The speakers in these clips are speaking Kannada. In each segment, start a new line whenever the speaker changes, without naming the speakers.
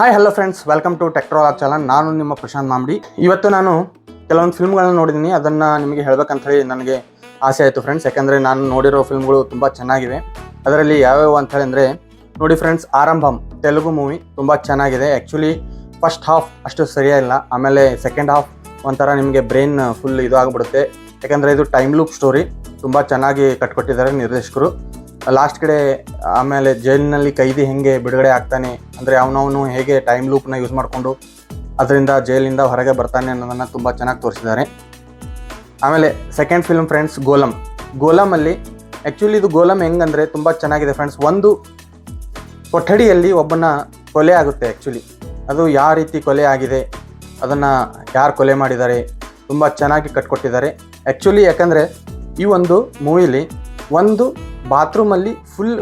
Hi hello friends welcome to Techtrolog channel ನಾನು ನಿಮ್ಮ ಪ್ರಶಾಂತ್ ಮಾಮಡಿ. ಇವತ್ತು ನಾನು ಕೆಲವೊಂದು ಫಿಲ್ಮ್ಗಳನ್ನ ನೋಡಿದ್ದೀನಿ. ಅದನ್ನು ನಿಮಗೆ ಹೇಳಿ ನನಗೆ ಆಸೆ ಆಯಿತು ಫ್ರೆಂಡ್ಸ್ ಯಾಕಂದರೆ ನಾನು ನೋಡಿರೋ ಫಿಲ್ಮ್ಗಳು ತುಂಬ ಚೆನ್ನಾಗಿವೆ. ಅದರಲ್ಲಿ ಯಾವ್ಯಾವ ಅಂತ ಅಂದರೆ ನೋಡಿ ಫ್ರೆಂಡ್ಸ್ ಆರಂಭಂ, ತೆಲುಗು ಮೂವಿ ತುಂಬ ಚೆನ್ನಾಗಿದೆ. ಆ್ಯಕ್ಚುಲಿ ಫಸ್ಟ್ ಹಾಫ್ ಅಷ್ಟು ಸರಿಯಾಗಿಲ್ಲ ಆಮೇಲೆ ಸೆಕೆಂಡ್ ಹಾಫ್ ಒಂಥರ ನಿಮಗೆ ಬ್ರೈನ್ ಫುಲ್ ಇದು ಆಗಿಬಿಡುತ್ತೆ. ಯಾಕಂದರೆ ಇದು ಟೈಮ್ ಲೂಪ್ ಸ್ಟೋರಿ ತುಂಬ ಚೆನ್ನಾಗಿ ಕಟ್ಕೊಟ್ಟಿದ್ದಾರೆ ನಿರ್ದೇಶಕರು. ಲಾಸ್ಟ್ ಕಡೆ ಆಮೇಲೆ ಜೈಲಿನಲ್ಲಿ ಕೈದಿ ಹೆಂಗೆ ಬಿಡುಗಡೆ ಆಗ್ತಾನೆ ಅಂದರೆ ಅವನವನು ಹೇಗೆ ಟೈಮ್ ಲೂಪ್ನ ಯೂಸ್ ಮಾಡಿಕೊಂಡು ಅದರಿಂದ ಜೈಲಿಂದ ಹೊರಗೆ ಬರ್ತಾನೆ ಅನ್ನೋದನ್ನು ತುಂಬ ಚೆನ್ನಾಗಿ ತೋರಿಸಿದ್ದಾರೆ. ಆಮೇಲೆ ಸೆಕೆಂಡ್ ಫಿಲ್ಮ್ ಫ್ರೆಂಡ್ಸ್ ಗೋಲಂ. ಗೋಲಮಲ್ಲಿ ಆ್ಯಕ್ಚುಲಿ ಇದು ಗೋಲಂ ಹೆಂಗಂದರೆ ತುಂಬ ಚೆನ್ನಾಗಿದೆ ಫ್ರೆಂಡ್ಸ್ ಒಂದು ಕೊಠಡಿಯಲ್ಲಿ ಒಬ್ಬನ ಕೊಲೆ ಆಗುತ್ತೆ ಆ್ಯಕ್ಚುಲಿ ಅದು ಯಾವ ರೀತಿ ಕೊಲೆ ಆಗಿದೆ, ಅದನ್ನು ಯಾರು ಕೊಲೆ ಮಾಡಿದ್ದಾರೆ, ತುಂಬ ಚೆನ್ನಾಗಿ ಕಟ್ಕೊಟ್ಟಿದ್ದಾರೆ ಆ್ಯಕ್ಚುಲಿ ಯಾಕಂದರೆ ಈ ಒಂದು ಮೂವಿಲಿ ಒಂದು ಬಾತ್ರೂಮಲ್ಲಿ ಫುಲ್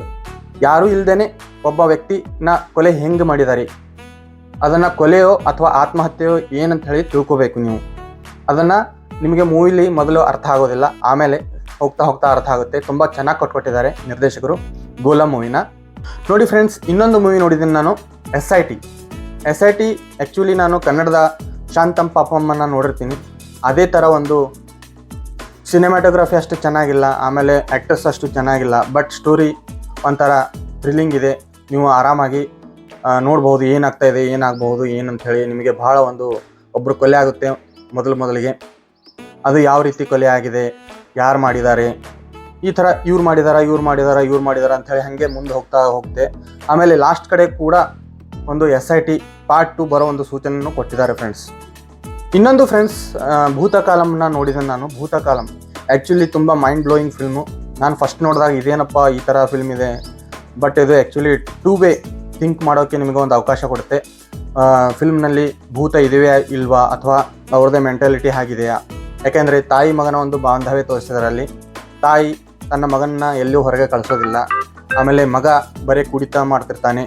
ಯಾರೂ ಇಲ್ದೇ ಒಬ್ಬ ವ್ಯಕ್ತಿನ ಕೊಲೆ ಹೆಂಗೆ ಮಾಡಿದ್ದಾರೆ? ಅದನ್ನು ಕೊಲೆಯೋ ಅಥವಾ ಆತ್ಮಹತ್ಯೆಯೋ ಏನಂತ ಹೇಳಿ ತಿಳ್ಕೋಬೇಕು ನೀವು. ಅದನ್ನು ನಿಮಗೆ ಮೂವಿಲಿ ಮೊದಲು ಅರ್ಥ ಆಗೋದಿಲ್ಲ. ಆಮೇಲೆ ಹೋಗ್ತಾ ಹೋಗ್ತಾ ಅರ್ಥ ಆಗುತ್ತೆ. ತುಂಬ ಚೆನ್ನಾಗಿ ಕೊಟ್ಕೊಟ್ಟಿದ್ದಾರೆ ನಿರ್ದೇಶಕರು ಗೋಲಾ ಮೂವಿನ. ನೋಡಿ ಫ್ರೆಂಡ್ಸ್, ಇನ್ನೊಂದು ಮೂವಿ ನೋಡಿದ್ದೀನಿ ನಾನು, S I T. S I T actually ನಾನು ಕನ್ನಡದ ಶಾಂತಂ ಪಾಪಮ್ಮನ ನೋಡಿರ್ತೀನಿ. ಅದೇ ಥರ ಒಂದು ಸಿನಿಮಾಟೋಗ್ರಫಿ ಅಷ್ಟು ಚೆನ್ನಾಗಿಲ್ಲ, ಆಮೇಲೆ ಆ್ಯಕ್ಟರ್ಸ್ ಅಷ್ಟು ಚೆನ್ನಾಗಿಲ್ಲ ಬಟ್ ಸ್ಟೋರಿ ಒಂಥರ ಥ್ರಿಲ್ಲಿಂಗ್ ಇದೆ. ನೀವು ಆರಾಮಾಗಿ ನೋಡ್ಬೋದು ಏನಾಗ್ತಾ ಇದೆ, ಏನಾಗಬಹುದು ಏನಂತ ಹೇಳಿ ನಿಮಗೆ ಭಾಳ ಒಂದು ಒಬ್ಬರು ಕೊಲೆ ಆಗುತ್ತೆ ಮೊದಲು ಮೊದಲಿಗೆ. ಅದು ಯಾವ ರೀತಿ ಕೊಲೆ ಆಗಿದೆ, ಯಾರು ಮಾಡಿದ್ದಾರೆ, ಈ ಥರ ಇವ್ರು ಮಾಡಿದಾರ ಇವ್ರು ಮಾಡಿದಾರ ಇವ್ರು ಮಾಡಿದಾರ ಅಂಥೇಳಿ ಹಾಗೆ ಮುಂದೆ ಹೋಗ್ತಾ ಹೋಗ್ತೆ. ಆಮೇಲೆ ಲಾಸ್ಟ್ ಕಡೆ ಕೂಡ ಒಂದು S I T part two ಬರೋ ಒಂದು ಸೂಚನೆಯನ್ನು ಕೊಟ್ಟಿದ್ದಾರೆ ಫ್ರೆಂಡ್ಸ್ ಇನ್ನೊಂದು ಫ್ರೆಂಡ್ಸ್ ಭೂತಕಾಲಂನ ನೋಡಿದೆ ನಾನು. ಭೂತಕಾಲಂ. ಆ್ಯಕ್ಚುಲಿ ತುಂಬ ಮೈಂಡ್ ಬ್ಲೋಯಿಂಗ್ ಫಿಲ್ಮು ನಾನು ಫಸ್ಟ್ ನೋಡಿದಾಗ ಇದೇನಪ್ಪ ಈ ಥರ ಫಿಲ್ಮ್ ಇದೆ. ಬಟ್ ಇದು ಆ್ಯಕ್ಚುಲಿ ಟೂ ವೇ ಥಿಂಕ್ ಮಾಡೋಕ್ಕೆ ನಿಮಗೆ ಒಂದು ಅವಕಾಶ ಕೊಡುತ್ತೆ. ಫಿಲ್ಮ್ನಲ್ಲಿ ಭೂತ ಇದೆಯೇ ಇಲ್ವಾ? ಅಥವಾ ಅವ್ರದ್ದೇ ಮೆಂಟಾಲಿಟಿ ಆಗಿದೆಯಾ ಯಾಕೆಂದರೆ ತಾಯಿ ಮಗನ ಒಂದು ಬಾಂಧವ್ಯ ತೋರಿಸಿದ್ರಲ್ಲಿ. ತಾಯಿ ತನ್ನ ಮಗನ್ನ ಎಲ್ಲೂ ಹೊರಗೆ ಕಳಿಸೋದಿಲ್ಲ. ಆಮೇಲೆ ಮಗ ಬರೀ ಕುಡಿತ ಮಾಡ್ತಿರ್ತಾನೆ.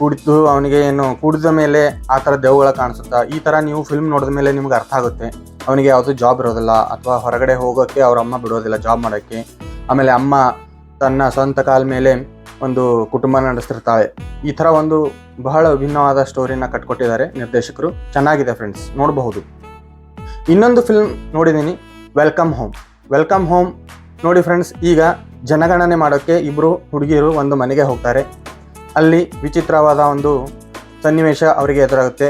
ಕುಡಿದು ಅವನಿಗೆ ಏನು ಕುಡಿದ ಮೇಲೆ ಆ ಥರ ದೆವ್ಗಳ ಕಾಣಿಸುತ್ತಾ? ಈ ಥರ ನೀವು ಫಿಲ್ಮ್ ನೋಡಿದ ಮೇಲೆ ನಿಮ್ಗೆ ಅರ್ಥ ಆಗುತ್ತೆ. ಅವನಿಗೆ ಯಾವುದು ಜಾಬ್ ಇರೋದಿಲ್ಲ, ಅಥವಾ ಹೊರಗಡೆ ಹೋಗೋಕ್ಕೆ ಅವ್ರ ಅಮ್ಮ ಬಿಡೋದಿಲ್ಲ ಜಾಬ್ ಮಾಡೋಕ್ಕೆ. ಆಮೇಲೆ ಅಮ್ಮ ತನ್ನ ಸ್ವಂತ ಕಾಲ ಮೇಲೆ ಒಂದು ಕುಟುಂಬ ನಡೆಸ್ತಿರ್ತಾಳೆ. ಈ ಥರ ಒಂದು ಬಹಳ ವಿಭಿನ್ನವಾದ ಸ್ಟೋರಿನ ಕಟ್ಕೊಟ್ಟಿದ್ದಾರೆ ನಿರ್ದೇಶಕರು. ಚೆನ್ನಾಗಿದೆ ಫ್ರೆಂಡ್ಸ್ ನೋಡಬಹುದು. ಇನ್ನೊಂದು ಫಿಲ್ಮ್ ನೋಡಿದ್ದೀನಿ ವೆಲ್ಕಮ್ ಹೋಮ್ ವೆಲ್ಕಮ್ ಹೋಮ್ ನೋಡಿ ಫ್ರೆಂಡ್ಸ್ ಈಗ ಜನಗಣನೆ ಮಾಡೋಕ್ಕೆ ಇಬ್ಬರು ಹುಡುಗಿಯರು ಒಂದು ಮನೆಗೆ ಹೋಗ್ತಾರೆ. ಅಲ್ಲಿ ವಿಚಿತ್ರವಾದ ಒಂದು ಸನ್ನಿವೇಶ ಅವರಿಗೆ ಎದುರಾಗುತ್ತೆ.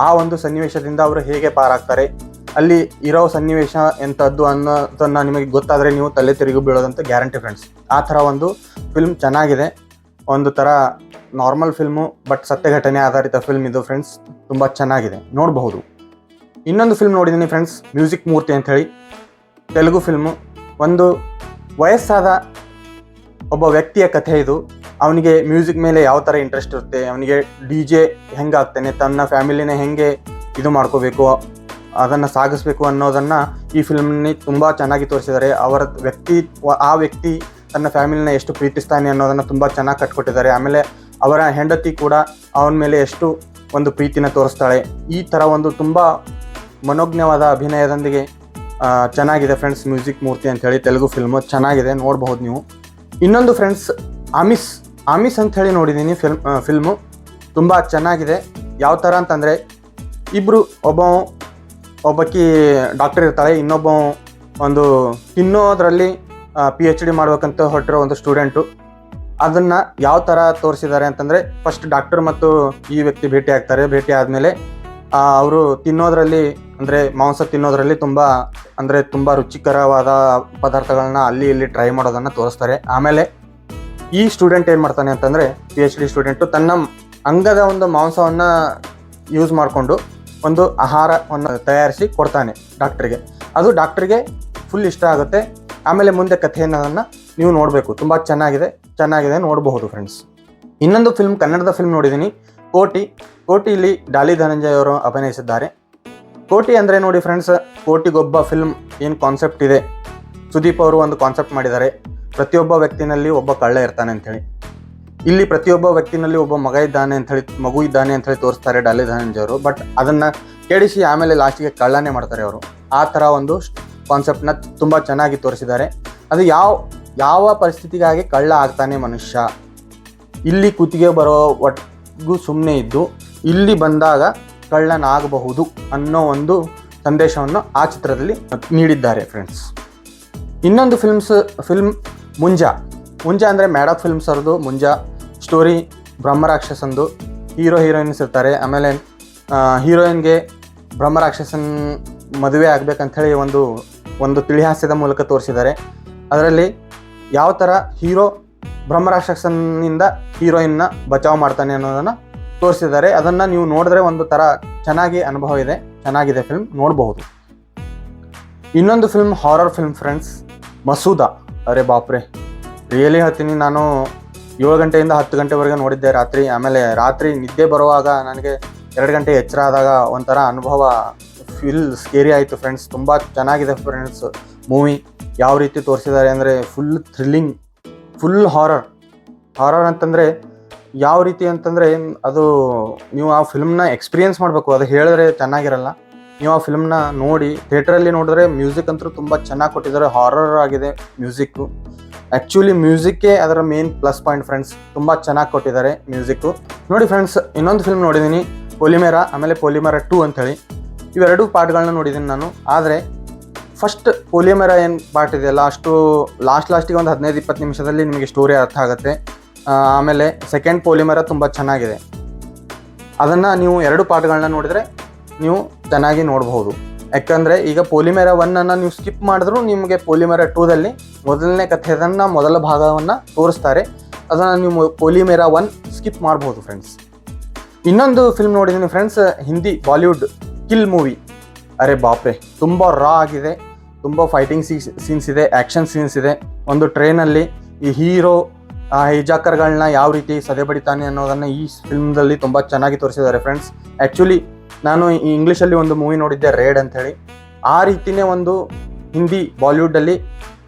ಆ ಒಂದು ಸನ್ನಿವೇಶದಿಂದ ಅವರು ಹೇಗೆ ಪಾರಾಗ್ತಾರೆ? ಅಲ್ಲಿ ಇರೋ ಸನ್ನಿವೇಶ ಎಂಥದ್ದು ಅನ್ನೋದನ್ನು ನಿಮಗೆ ಗೊತ್ತಾದರೆ ನೀವು ತಲೆ ತಿರುಗಿ ಬೀಳೋದಂತ ಗ್ಯಾರಂಟಿ ಫ್ರೆಂಡ್ಸ್. ಆ ಥರ ಒಂದು ಫಿಲ್ಮ್ ಚೆನ್ನಾಗಿದೆ. ಒಂದು ಥರ ನಾರ್ಮಲ್ ಫಿಲ್ಮು, ಬಟ್ ಸತ್ಯ ಘಟನೆ ಆಧಾರಿತ ಫಿಲ್ಮ್ ಇದು ಫ್ರೆಂಡ್ಸ್. ತುಂಬ ಚೆನ್ನಾಗಿದೆ. ನೋಡಬಹುದು. ಇನ್ನೊಂದು ಫಿಲ್ಮ್ ನೋಡಿದ್ದೀನಿ ಫ್ರೆಂಡ್ಸ್, ಮ್ಯೂಸಿಕ್ ಮೂರ್ತಿ ಅಂತ ಹೇಳಿ. ತೆಲುಗು ಫಿಲ್ಮು. ಒಂದು ವಯಸ್ಸಾದ ಒಬ್ಬ ವ್ಯಕ್ತಿಯ ಕಥೆ ಇದು. ಅವನಿಗೆ ಮ್ಯೂಸಿಕ್ ಮೇಲೆ ಯಾವ ಥರ ಇಂಟ್ರೆಸ್ಟ್ ಇರುತ್ತೆ, ಅವನಿಗೆ ಡಿ ಜೆ ಹೆಂಗಾಗ್ತಾನೆ, ತನ್ನ ಫ್ಯಾಮಿಲಿನ ಹೆಂಗೆ ಇದು ಮಾಡ್ಕೋಬೇಕು, ಅದನ್ನು ಸಾಗಿಸ್ಬೇಕು ಅನ್ನೋದನ್ನು ಈ ಫಿಲ್ಮ್ನಿ ತುಂಬ ಚೆನ್ನಾಗಿ ತೋರಿಸಿದ್ದಾರೆ. ಅವರ ವ್ಯಕ್ತಿ, ಆ ವ್ಯಕ್ತಿ ತನ್ನ ಫ್ಯಾಮಿಲಿನ ಎಷ್ಟು ಪ್ರೀತಿಸ್ತಾನೆ ಅನ್ನೋದನ್ನು ತುಂಬ ಚೆನ್ನಾಗಿ ಕಟ್ಕೊಟ್ಟಿದ್ದಾರೆ. ಆಮೇಲೆ ಅವರ ಹೆಂಡತಿ ಕೂಡ ಅವನ ಮೇಲೆ ಎಷ್ಟು ಒಂದು ಪ್ರೀತಿನ ತೋರಿಸ್ತಾಳೆ. ಈ ಥರ ಒಂದು ತುಂಬ ಮನೋಜ್ಞವಾದ ಅಭಿನಯದೊಂದಿಗೆ ಚೆನ್ನಾಗಿದೆ ಫ್ರೆಂಡ್ಸ್ ಮ್ಯೂಸಿಕ್ ಮೂರ್ತಿ ಅಂತ ಹೇಳಿ ತೆಲುಗು ಫಿಲ್ಮು ಚೆನ್ನಾಗಿದೆ, ನೋಡಬಹುದು ನೀವು. ಇನ್ನೊಂದು ಫ್ರೆಂಡ್ಸ್ ಅಮಿಸ್ ಅಮಿಸ್ ಅಂತ ಹೇಳಿ ನೋಡಿದ್ದೀನಿ ಫಿಲ್ಮ್ ಫಿಲ್ಮು ತುಂಬ ಚೆನ್ನಾಗಿದೆ. ಯಾವ ಥರ ಅಂತಂದರೆ ಇಬ್ಬರು ಒಬ್ಬ ಒಬ್ಬಕಿ ಡಾಕ್ಟರ್ ಇರ್ತಾಳೆ, ಇನ್ನೊಬ್ಬ ಒಂದು ತಿನ್ನೋದ್ರಲ್ಲಿ ಪಿ ಎಚ್ ಡಿ ಮಾಡ್ಬೇಕಂತ ಹೊರಟಿರೋ ಒಂದು ಸ್ಟೂಡೆಂಟು ಅದನ್ನು ಯಾವ ಥರ ತೋರಿಸಿದ್ದಾರೆ ಅಂತಂದರೆ ಫಸ್ಟ್ ಡಾಕ್ಟರ್ ಮತ್ತು ಈ ವ್ಯಕ್ತಿ ಭೇಟಿ ಆಗ್ತಾರೆ. ಭೇಟಿ ಆದಮೇಲೆ ಅವರು ತಿನ್ನೋದ್ರಲ್ಲಿ ಅಂದರೆ ಮಾಂಸ ತಿನ್ನೋದ್ರಲ್ಲಿ ತುಂಬ, ಅಂದರೆ ತುಂಬ ರುಚಿಕರವಾದ ಪದಾರ್ಥಗಳನ್ನ ಅಲ್ಲಿ ಇಲ್ಲಿ ಟ್ರೈ ಮಾಡೋದನ್ನು ತೋರಿಸ್ತಾರೆ. ಆಮೇಲೆ ಈ ಸ್ಟೂಡೆಂಟ್ ಏನು ಮಾಡ್ತಾನೆ ಅಂತಂದರೆ ಪಿ ಎಚ್ ಡಿ ಸ್ಟೂಡೆಂಟು ತನ್ನ ಅಂಗದ ಒಂದು ಮಾಂಸವನ್ನು ಯೂಸ್ ಮಾಡಿಕೊಂಡು ಒಂದು ಆಹಾರವನ್ನು ತಯಾರಿಸಿ ಕೊಡ್ತಾನೆ ಡಾಕ್ಟ್ರಿಗೆ ಅದು ಡಾಕ್ಟ್ರಿಗೆ ಫುಲ್ ಇಷ್ಟ ಆಗುತ್ತೆ. ಆಮೇಲೆ ಮುಂದೆ ಕಥೆ ಅನ್ನೋದನ್ನು ನೀವು ನೋಡಬೇಕು. ತುಂಬ ಚೆನ್ನಾಗಿದೆ ಚೆನ್ನಾಗಿದೆ ನೋಡಬಹುದು ಫ್ರೆಂಡ್ಸ್ ಇನ್ನೊಂದು ಫಿಲ್ಮ್ ಕನ್ನಡದ ಫಿಲ್ಮ್ ನೋಡಿದ್ದೀನಿ ಕೋಟಿ ಕೋಟಿಲಿ ಡಾಲಿ ಧನಂಜಯ್ ಅವರು ಅಭಿನಯಿಸಿದ್ದಾರೆ. ಕೋಟಿ ಅಂದರೆ ನೋಡಿ ಫ್ರೆಂಡ್ಸ್ ಕೋಟಿಗೊಬ್ಬ ಫಿಲ್ಮ್ ಏನು ಕಾನ್ಸೆಪ್ಟ್ ಇದೆ? ಸುದೀಪ್ ಅವರು ಒಂದು ಕಾನ್ಸೆಪ್ಟ್ ಮಾಡಿದ್ದಾರೆ. ಪ್ರತಿಯೊಬ್ಬ ವ್ಯಕ್ತಿನಲ್ಲಿ ಒಬ್ಬ ಕಳ್ಳ ಇರ್ತಾನೆ ಅಂಥೇಳಿ. ಇಲ್ಲಿ ಪ್ರತಿಯೊಬ್ಬ ವ್ಯಕ್ತಿನಲ್ಲಿ ಒಬ್ಬ ಮಗ ಇದ್ದಾನೆ ಅಂತ ಮಗು ಇದ್ದಾನೆ ಅಂತ ತೋರಿಸ್ತಾರೆ ಡಾಲಿ ಧನಂಜಯ್ ಬಟ್ ಅದನ್ನು ಕೆಡಿಸಿ ಆಮೇಲೆ ಲಾಸ್ಟಿಗೆ ಕಳ್ಳನೇ ಮಾಡ್ತಾರೆ ಅವರು. ಆ ಥರ ಒಂದು ಕಾನ್ಸೆಪ್ಟನ್ನ ತುಂಬ ಚೆನ್ನಾಗಿ ತೋರಿಸಿದ್ದಾರೆ. ಅದು ಯಾವ ಯಾವ ಪರಿಸ್ಥಿತಿಗಾಗಿ ಕಳ್ಳ ಆಗ್ತಾನೆ ಮನುಷ್ಯ? ಇಲ್ಲಿ ಕುತ್ತಿಗೆ ಬರೋ ಒಟ್ಟಿಗೂ ಸುಮ್ಮನೆ ಇದ್ದು, ಇಲ್ಲಿ ಬಂದಾಗ ಕಳ್ಳನಾಗಬಹುದು ಅನ್ನೋ ಒಂದು ಸಂದೇಶವನ್ನು ಆ ಚಿತ್ರದಲ್ಲಿ ನೀಡಿದ್ದಾರೆ ಫ್ರೆಂಡ್ಸ್ ಇನ್ನೊಂದು ಫಿಲ್ಮ್ಸ್ ಫಿಲ್ಮ್ ಮುಂಜಾ. ಮುಂಜಾ ಅಂದರೆ ಮ್ಯಾಡಪ್ ಫಿಲ್ಮ್ಸ್ ಅವ್ರದ್ದು ಮುಂಜಾ. ಸ್ಟೋರಿ ಬ್ರಹ್ಮರಾಕ್ಷಸಂದು. ಹೀರೋ ಹೀರೋಯಿನ್ಸ್ ಇರ್ತಾರೆ. ಆಮೇಲೆ ಹೀರೋಯಿನ್ಗೆ ಬ್ರಹ್ಮರಾಕ್ಷಸನ್ ಮದುವೆ ಆಗಬೇಕಂಥೇಳಿ ಒಂದು ಒಂದು ತಿಳಿಹಾಸ್ಯದ ಮೂಲಕ ತೋರಿಸಿದ್ದಾರೆ. ಅದರಲ್ಲಿ ಯಾವ ಥರ ಹೀರೋ ಬ್ರಹ್ಮರಾಕ್ಷಸನಿಂದ ಹೀರೋಯಿನ್ನ ಬಚಾವ್ ಮಾಡ್ತಾನೆ ಅನ್ನೋದನ್ನು ತೋರಿಸಿದ್ದಾರೆ. ಅದನ್ನು ನೀವು ನೋಡಿದ್ರೆ ಒಂದು ಥರ ಚೆನ್ನಾಗಿ ಅನುಭವ ಇದೆ. ಚೆನ್ನಾಗಿದೆ ಫಿಲ್ಮ್ ನೋಡಬಹುದು. ಇನ್ನೊಂದು film horror film friends Masooda. ಅರೆ ಬಾಪ್ರೆ. ರಿಯಲಿ ಹತ್ತೀನಿ ನಾನು ಏಳು ಗಂಟೆಯಿಂದ ಹತ್ತು ಗಂಟೆವರೆಗೆ ನೋಡಿದ್ದೆ ರಾತ್ರಿ. ಆಮೇಲೆ ರಾತ್ರಿ ನಿದ್ದೆ ಬರುವಾಗ ನನಗೆ ಎರಡು ಗಂಟೆ ಎಚ್ಚರ ಆದಾಗ ಒಂಥರ ಅನುಭವ ಫಿಲ್ ಸ್ಕೇರಿ ಆಯಿತು ಫ್ರೆಂಡ್ಸ್ ತುಂಬ ಚೆನ್ನಾಗಿದೆ ಫ್ರೆಂಡ್ಸ್ ಮೂವಿ ಯಾವ ರೀತಿ ತೋರಿಸಿದ್ದಾರೆ ಅಂದರೆ full thrilling full horror horror ಅಂತಂದರೆ ಯಾವ ರೀತಿ ಅಂತಂದರೆ ಅದು ನೀವು ಆ ಫಿಲ್ಮ್ನ ಎಕ್ಸ್ಪೀರಿಯನ್ಸ್ ಮಾಡಬೇಕು. ಅದು ಹೇಳಿದ್ರೆ ಚೆನ್ನಾಗಿರಲ್ಲ. ನೀವು ಆ ಫಿಲ್ಮ್ನ ನೋಡಿ, ಥಿಯೇಟ್ರಲ್ಲಿ ನೋಡಿದ್ರೆ ಮ್ಯೂಸಿಕ್ ಅಂತೂ ತುಂಬ ಚೆನ್ನಾಗಿ ಕೊಟ್ಟಿದ್ದಾರೆ. ಹಾರರ್ ಆಗಿದೆ ಮ್ಯೂಸಿಕ್ಕು ಆ್ಯಕ್ಚುಲಿ ಮ್ಯೂಸಿಕ್ಕೇ ಅದರ ಮೇನ್ ಪ್ಲಸ್ ಪಾಯಿಂಟ್ ಫ್ರೆಂಡ್ಸ್ ತುಂಬ ಚೆನ್ನಾಗಿ ಕೊಟ್ಟಿದ್ದಾರೆ ಮ್ಯೂಸಿಕ್ಕು ನೋಡಿ ಫ್ರೆಂಡ್ಸ್ ಇನ್ನೊಂದು ಫಿಲ್ಮ್ ನೋಡಿದ್ದೀನಿ ಪೊಲಿಮೇರಾ ಆಮೇಲೆ ಪೊಲಿಮೇರಾ ಟೂ ಅಂಥೇಳಿ ಇವೆರಡೂ ಪಾರ್ಟ್ಗಳನ್ನ ನೋಡಿದ್ದೀನಿ ನಾನು. ಆದರೆ ಫಸ್ಟ್ ಪೋಲಿಯಮರ ಏನು ಪಾರ್ಟ್ ಇದೆಯಲ್ಲ, ಅಷ್ಟು ಲಾಸ್ಟ್ ಲಾಸ್ಟಿಗೆ ಒಂದು ಹದಿನೈದು ಇಪ್ಪತ್ತು ನಿಮಿಷದಲ್ಲಿ ನಿಮಗೆ ಸ್ಟೋರಿ ಅರ್ಥ ಆಗುತ್ತೆ. ಆಮೇಲೆ ಸೆಕೆಂಡ್ ಪೋಲಿಮರ ತುಂಬ ಚೆನ್ನಾಗಿದೆ. ಅದನ್ನು ನೀವು ಎರಡು ಪಾರ್ಟ್ಗಳನ್ನ ನೋಡಿದರೆ ನೀವು ಚೆನ್ನಾಗಿ ನೋಡಬಹುದು ಯಾಕಂದರೆ ಈಗ ಪೋಲಿಮೆರ ಒನ್ನನ್ನು ನೀವು ಸ್ಕಿಪ್ ಮಾಡಿದ್ರೂ ನಿಮಗೆ ಪೋಲಿಮೆರ ಟೂದಲ್ಲಿ ಮೊದಲನೇ ಕಥೆಯನ್ನು, ಮೊದಲ ಭಾಗವನ್ನು ತೋರಿಸ್ತಾರೆ. ಅದನ್ನು ನೀವು ಪೋಲಿಮೆರ ಒನ್ ಸ್ಕಿಪ್ ಮಾಡ್ಬೋದು ಫ್ರೆಂಡ್ಸ್ ಇನ್ನೊಂದು ಫಿಲ್ಮ್ ನೋಡಿದ್ದೀನಿ friends Hindi Bollywood Kill movie ಅರೆ ಬಾಪ್ರೆ, ತುಂಬ ರಾ ಆಗಿದೆ. ತುಂಬ ಫೈಟಿಂಗ್ ಸೀನ್ಸ್ ಇದೆ ಆ್ಯಕ್ಷನ್ ಸೀನ್ಸ್ ಇದೆ. ಒಂದು ಟ್ರೈನಲ್ಲಿ ಈ ಹೀರೋ ಆ ಹೈಜಾಕರ್ಗಳನ್ನ ಯಾವ ರೀತಿ ಸದೆ ಬಡಿತಾನೆ ಅನ್ನೋದನ್ನು ಈ ಫಿಲ್ಮ್ದಲ್ಲಿ ತುಂಬ ಚೆನ್ನಾಗಿ ತೋರಿಸಿದ್ದಾರೆ ಫ್ರೆಂಡ್ಸ್. ಆ್ಯಕ್ಚುಲಿ ನಾನು ಈ ಇಂಗ್ಲೀಷಲ್ಲಿ ಒಂದು ಮೂವಿ ನೋಡಿದ್ದೆ, ರೇಡ್ ಅಂಥೇಳಿ. ಆ ರೀತಿನೇ ಒಂದು ಹಿಂದಿ ಬಾಲಿವುಡಲ್ಲಿ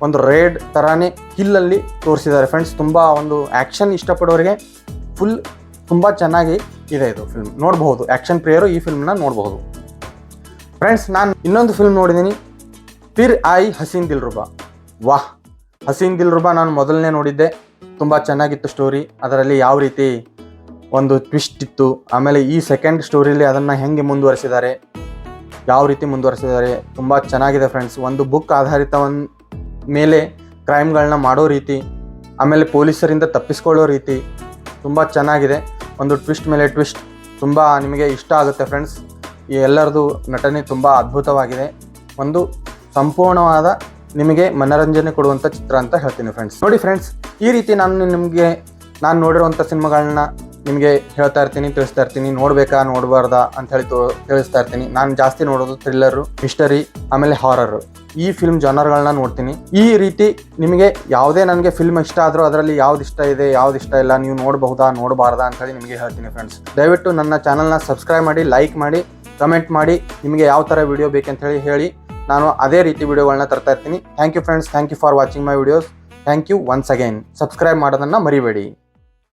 ಒಂದು ರೇಡ್ ಥರನೇ ಕಿಲ್ಲಲ್ಲಿ ತೋರಿಸಿದ್ದಾರೆ ಫ್ರೆಂಡ್ಸ್. ತುಂಬ ಒಂದು ಆ್ಯಕ್ಷನ್ ಇಷ್ಟಪಡೋರಿಗೆ ಫುಲ್ ತುಂಬ ಚೆನ್ನಾಗಿ ಇದೆ ಇದು ಫಿಲ್ಮ್. ನೋಡಬಹುದು, ಆ್ಯಕ್ಷನ್ ಪ್ರಿಯರು ಈ ಫಿಲ್ಮ್ನ ನೋಡಬಹುದು. ಫ್ರೆಂಡ್ಸ್, ನಾನು ಇನ್ನೊಂದು ಫಿಲ್ಮ್ ನೋಡಿದ್ದೀನಿ. ಫಿರ್ ಆಯಿ ಹಸೀನ್ ದಿಲ್ ರುಬಾ ವಾಹ್! ಹಸೀನ್ ದಿಲ್ರುಬಾ ನಾನು ಮೊದಲನೇ ನೋಡಿದ್ದೆ. ತುಂಬ ಚೆನ್ನಾಗಿತ್ತು ಸ್ಟೋರಿ ಅದರಲ್ಲಿ ಯಾವ ರೀತಿ ಒಂದು ಟ್ವಿಸ್ಟ್ ಇತ್ತು. ಆಮೇಲೆ ಈ ಸೆಕೆಂಡ್ ಸ್ಟೋರಿಲಿ ಅದನ್ನು ಹೆಂಗೆ ಮುಂದುವರಿಸಿದ್ದಾರೆ. ಯಾವ ರೀತಿ ಮುಂದುವರಿಸಿದ್ದಾರೆ. ತುಂಬ ಚೆನ್ನಾಗಿದೆ ಫ್ರೆಂಡ್ಸ್ ಒಂದು ಬುಕ್ ಆಧಾರಿತ ಒಂದು ಮೇಲೆ ಕ್ರೈಮ್ಗಳನ್ನ ಮಾಡೋ ರೀತಿ, ಆಮೇಲೆ ಪೊಲೀಸರಿಂದ ತಪ್ಪಿಸ್ಕೊಳ್ಳೋ ರೀತಿ, ತುಂಬ ಚೆನ್ನಾಗಿದೆ. ಒಂದು ಟ್ವಿಸ್ಟ್ ಮೇಲೆ ಟ್ವಿಸ್ಟ್ ತುಂಬ ನಿಮಗೆ ಇಷ್ಟ ಆಗುತ್ತೆ ಫ್ರೆಂಡ್ಸ್ ಈ ಎಲ್ಲರದು ನಟನೆ ತುಂಬ ಅದ್ಭುತವಾಗಿದೆ. ಒಂದು ಸಂಪೂರ್ಣವಾದ ನಿಮಗೆ ಮನರಂಜನೆ ಕೊಡುವಂಥ ಚಿತ್ರ ಅಂತ ಹೇಳ್ತೀನಿ ಫ್ರೆಂಡ್ಸ್ ನೋಡಿ ಫ್ರೆಂಡ್ಸ್ ಈ ರೀತಿ ನಾನು ನಿಮಗೆ, ನಾನು ನೋಡಿರುವಂಥ ಸಿನಿಮಾಗಳನ್ನ ನಿಮಗೆ ಹೇಳ್ತಾ ಇರ್ತೀನಿ, ತಿಳಿಸ್ತಾ ಇರ್ತೀನಿ. ನೋಡಬೇಕಾ, ನೋಡಬಾರ್ದಾ ಅಂತ ಹೇಳಿ ತೋ, ತಿಳಿಸ್ತಾ ಇರ್ತೀನಿ. ನಾನು ಜಾಸ್ತಿ ನೋಡೋದು ಥ್ರಿಲ್ಲರು ಹಿಸ್ಟರಿ ಆಮೇಲೆ ಹಾರರು ಈ ಫಿಲ್ಮ್ ಜಾನರ್ಗಳನ್ನ ನೋಡ್ತೀನಿ. ಈ ರೀತಿ ನಿಮಗೆ ಯಾವುದೇ ನನಗೆ ಫಿಲ್ಮ್ ಇಷ್ಟ ಆದರೂ ಅದರಲ್ಲಿ ಯಾವ್ದು ಇಷ್ಟ ಇದೆ, ಯಾವ್ದು ಇಷ್ಟ ಇಲ್ಲ, ನೀವು ನೋಡಬಹುದಾ, ನೋಡಬಾರ್ದಾ ಅಂತ ಹೇಳಿ ನಿಮಗೆ ಹೇಳ್ತೀನಿ ಫ್ರೆಂಡ್ಸ್ ದಯವಿಟ್ಟು ನನ್ನ ಚಾನಲ್ನ ಸಬ್ಸ್ಕ್ರೈಬ್ ಮಾಡಿ ಲೈಕ್ ಮಾಡಿ ಕಮೆಂಟ್ ಮಾಡಿ, ನಿಮಗೆ ಯಾವ ಥರ ವಿಡಿಯೋ ಬೇಕಂತ ಹೇಳಿ ಹೇಳಿ. ನಾನು ಅದೇ ರೀತಿ ವಿಡಿಯೋಗಳನ್ನ ತರ್ತಾ ಇರ್ತೀನಿ. Thank you friends thank you for watching my videos thank you once again subscribe ಮಾಡೋದನ್ನು ಮರಿಬೇಡಿ.